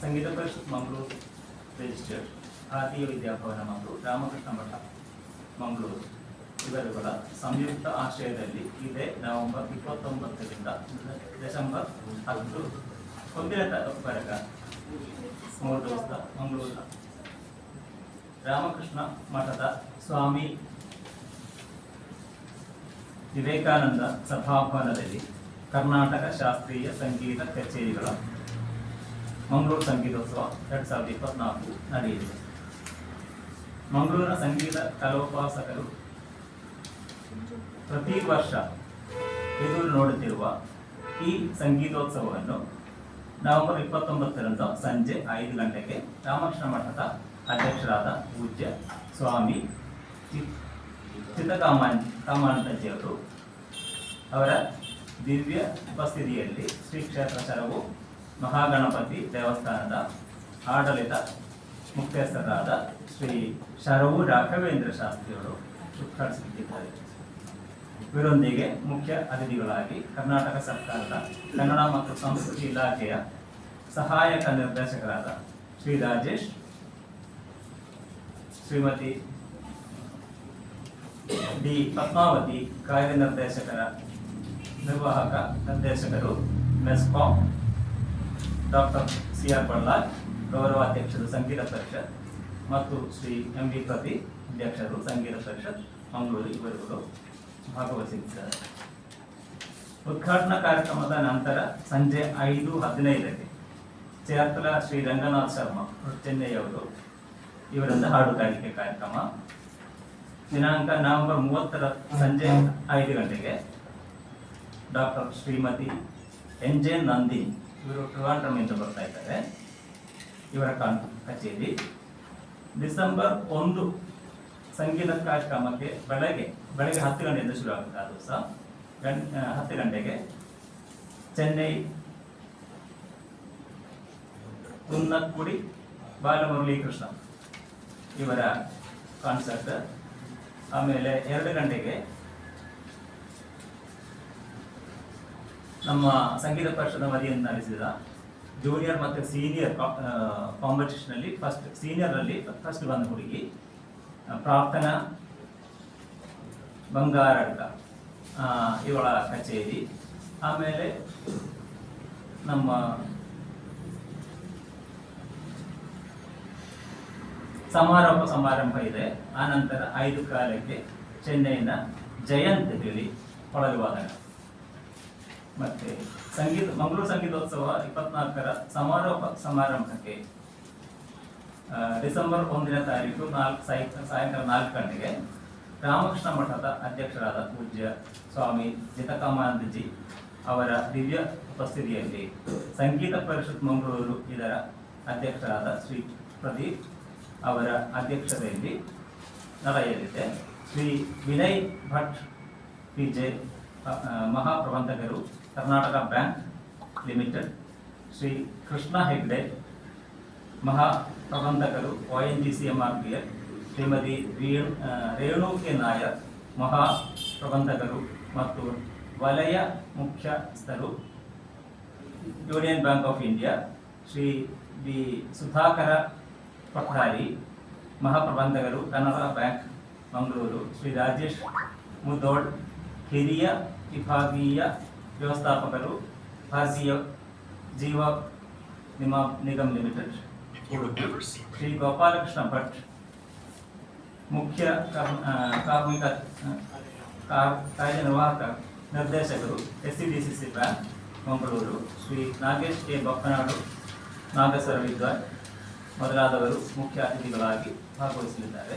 ಸಂಗೀತ ಪರಿಷತ್ Mangaluru registered ಭಾರತೀಯ ವಿದ್ಯಾಭವನ ಮಂಗಳೂರು, ರಾಮಕೃಷ್ಣ ಮಠ, ಮಂಗಳೂರು. ಇವರುಗಳ ಸಂಯುಕ್ತ ಆಶ್ರಯದಲ್ಲಿ ಇದೇ ನವೆಂಬರ್ ಇಪ್ಪತ್ತೊಂಬತ್ತರಿಂದ ಡಿಸೆಂಬರ್ ಹತ್ತು ಒಂದನೇ ತಾರೀಕುವರೆಗ ಮೂರು ದಿವಸ ಮಂಗಳೂರಿನ ರಾಮಕೃಷ್ಣ ಮಠದ ಸ್ವಾಮಿ ವಿವೇಕಾನಂದ ಸಭಾಭವನದಲ್ಲಿ ಕರ್ನಾಟಕ ಶಾಸ್ತ್ರೀಯ ಸಂಗೀತ ಕಚೇರಿಗಳ ಮಂಗಳೂರು ಸಂಗೀತೋತ್ಸವ ಎರಡು ಸಾವಿರದ ಇಪ್ಪತ್ನಾಲ್ಕು ನಡೆಯಲಿದೆ. ಮಂಗಳೂರಿನ ಸಂಗೀತ ಕಲೋಪಾಸಕರು ಪ್ರತಿ ವರ್ಷ ಎದುರು ನೋಡುತ್ತಿರುವ ಈ ಸಂಗೀತೋತ್ಸವವನ್ನು ನವೆಂಬರ್ ಇಪ್ಪತ್ತೊಂಬತ್ತರಂದು ಸಂಜೆ ಐದು ಗಂಟೆಗೆ ರಾಮಕೃಷ್ಣ ಮಠದ ಅಧ್ಯಕ್ಷರಾದ ಪೂಜ್ಯ ಸ್ವಾಮಿ ಚಿತ್ತಕಾಮಾನ್ ಕಾಮಾನಂದಜಿಯವರು ಅವರ ದಿವ್ಯ ಉಪಸ್ಥಿತಿಯಲ್ಲಿ ಶ್ರೀ ಕ್ಷೇತ್ರ ಮಹಾಗಣಪತಿ ದೇವಸ್ಥಾನದ ಆಡಳಿತ ಮುಖ್ಯಸ್ಥರಾದ ಶ್ರೀ ಶರವು ರಾಘವೇಂದ್ರ ಶಾಸ್ತ್ರಿಯವರು ಉದ್ಘಾಟಿಸುತ್ತಿದ್ದಾರೆ. ಇವರೊಂದಿಗೆ ಮುಖ್ಯ ಅತಿಥಿಗಳಾಗಿ ಕರ್ನಾಟಕ ಸರ್ಕಾರದ ಕನ್ನಡ ಮತ್ತು ಸಂಸ್ಕೃತಿ ಇಲಾಖೆಯ ಸಹಾಯಕ ನಿರ್ದೇಶಕರಾದ ಶ್ರೀ ರಾಜೇಶ್, ಶ್ರೀಮತಿ ಡಿ ಪದ್ಮಾವತಿ, ಕಾರ್ಯನಿರ್ದೇಶಕರ ನಿರ್ವಾಹಕ ನಿರ್ದೇಶಕರು ಮೆಸ್ಕಾಂ ಡಾಕ್ಟರ್ ಸಿ ಆರ್ ಬಳ್ಳಾರ್ ಗೌರವಾಧ್ಯಕ್ಷರು ಸಂಗೀತ ಪರಿಷತ್ ಮತ್ತು ಶ್ರೀ ಎಂ ವಿ ಪ್ರತಿ ಅಧ್ಯಕ್ಷರು ಸಂಗೀತ ಪರಿಷತ್ ಮಂಗಳೂರು ಇವರುಗಳು ಭಾಗವಹಿಸಿದ್ದಾರೆ. ಉದ್ಘಾಟನಾ ಕಾರ್ಯಕ್ರಮದ ನಂತರ ಸಂಜೆ ಐದು ಹದಿನೈದಕ್ಕೆ ಚೇರ್ತಲ ಶ್ರೀ ರಂಗನಾಥ್ ಶರ್ಮಾ ಚೆನ್ನೈಯವರು ಇವರಿಂದ ಹಾಡುಗಾರಿಕೆ ಕಾರ್ಯಕ್ರಮ. ದಿನಾಂಕ ನವೆಂಬರ್ ಮೂವತ್ತರ ಸಂಜೆ ಐದು ಗಂಟೆಗೆ doctor Shrimati N J Nandini ಇವರು ಟ್ರಿವಾಂಡ್ರಮ್ನಿಂದ ಬರ್ತಾ ಇದ್ದಾರೆ. ಇವರ ಕಚೇರಿ. ಡಿಸೆಂಬರ್ ಒಂದು ಸಂಗೀತ ಕಾರ್ಯಕ್ರಮಕ್ಕೆ ಬೆಳಗ್ಗೆ ಬೆಳಗ್ಗೆ ಹತ್ತು ಗಂಟೆಯಿಂದ ಶುರು ಆಗುತ್ತೆ ಆ ದಿವಸ. ಗಂ ಹತ್ತು ಗಂಟೆಗೆ ಚೆನ್ನೈ ಕುನ್ನಕ್ಕುಡಿ ಬಾಲಮುರಳೀಕೃಷ್ಣ ಇವರ ಕಾನ್ಸರ್ಟ್ ಆಮೇಲೆ ಎರಡು ಗಂಟೆಗೆ ನಮ್ಮ ಸಂಗೀತ ಪರಿಷತ್ನ ಮರಿಯನ್ನು ನಡೆಸಿದ ಜೂನಿಯರ್ ಮತ್ತು ಸೀನಿಯರ್ ಕಾಂಪಿಟೇಷನಲ್ಲಿ ಫಸ್ಟ್ ಸೀನಿಯರಲ್ಲಿ ಫಸ್ಟ್ ಬಂದ ಹುಡುಗಿ ಪ್ರಾರ್ಥನಾ ಬಂಗಾರಡ್ಕ ಇವಳ ಕಚೇರಿ. ಆಮೇಲೆ ನಮ್ಮ ಸಮಾರೋಪ ಸಮಾರಂಭ ಇದೆ. ಆನಂತರ ಐದು ಕಾಲಕ್ಕೆ ಚೆನ್ನೈನ ಜಯಂತ್ ಹೇಳಿ ಕೊಳಲು ವಾದನ ಮತ್ತೆ ಸಂಗೀತ, ಮಂಗಳೂರು ಸಂಗೀತೋತ್ಸವ ಇಪ್ಪತ್ನಾಲ್ಕರ ಸಮಾರೋಪ ಸಮಾರಂಭಕ್ಕೆ ಡಿಸೆಂಬರ್ ಒಂದನೇ ತಾರೀಕು ನಾಲ್ಕು, ಸಾಯ, ಸಾಯಂಕಾಲ ನಾಲ್ಕು ಗಂಟೆಗೆ ರಾಮಕೃಷ್ಣ ಮಠದ ಅಧ್ಯಕ್ಷರಾದ ಪೂಜ್ಯ ಸ್ವಾಮಿ ಜಿತಕಾಮಾನಂದಜಿ ಅವರ ದಿವ್ಯ ಉಪಸ್ಥಿತಿಯಲ್ಲಿ ಸಂಗೀತ ಪರಿಷತ್ ಮಂಗಳೂರು ಇದರ ಅಧ್ಯಕ್ಷರಾದ ಶ್ರೀ ಪ್ರದೀಪ್ ಅವರ ಅಧ್ಯಕ್ಷತೆಯಲ್ಲಿ ನಡೆಯಲಿದೆ. ಶ್ರೀ ವಿನಯ್ ಭಟ್, ಪಿ. ಜೆ. ಮಹಾಪ್ರಬಂಧಕರು ಕರ್ನಾಟಕ ಬ್ಯಾಂಕ್ ಲಿಮಿಟೆಡ್, ಶ್ರೀ ಕೃಷ್ಣ ಹೆಗ್ಡೆ ಮಹಾ ಪ್ರಬಂಧಕರು O N G C M R P L, Shrimati Renu Renu K Nair ಮಹಾ ಪ್ರಬಂಧಕರು ಮತ್ತು ವಲಯ ಮುಖ್ಯಸ್ಥರು union bank of India, Shri B Sudhakara Pattari ಮಹಾಪ್ರಬಂಧಕರು Kannada bank Mangaluru, Shri Rajesh Mudod ಹಿರಿಯ ವಿಭಾಗೀಯ ವ್ಯವಸ್ಥಾಪಕರು ಭಾರತೀಯ ಜೀವ ನಿಮ್ಮ ನಿಗಮ್ ಲಿಮಿಟೆಡ್, ಶ್ರೀ ಗೋಪಾಲಕೃಷ್ಣ ಭಟ್, ಮುಖ್ಯ ಕಾರ್ಮಿಕ ಕಾರ್ಯನಿರ್ವಾಹಕ ನಿರ್ದೇಶಕರು S C D C C bank, Mangaluru, Shri Nagesh K. Bappanadu, Nageshwara ವಿದ್ವಾನ್ ಮೊದಲಾದವರು ಮುಖ್ಯ ಅತಿಥಿಗಳಾಗಿ ಭಾಗವಹಿಸಲಿದ್ದಾರೆ.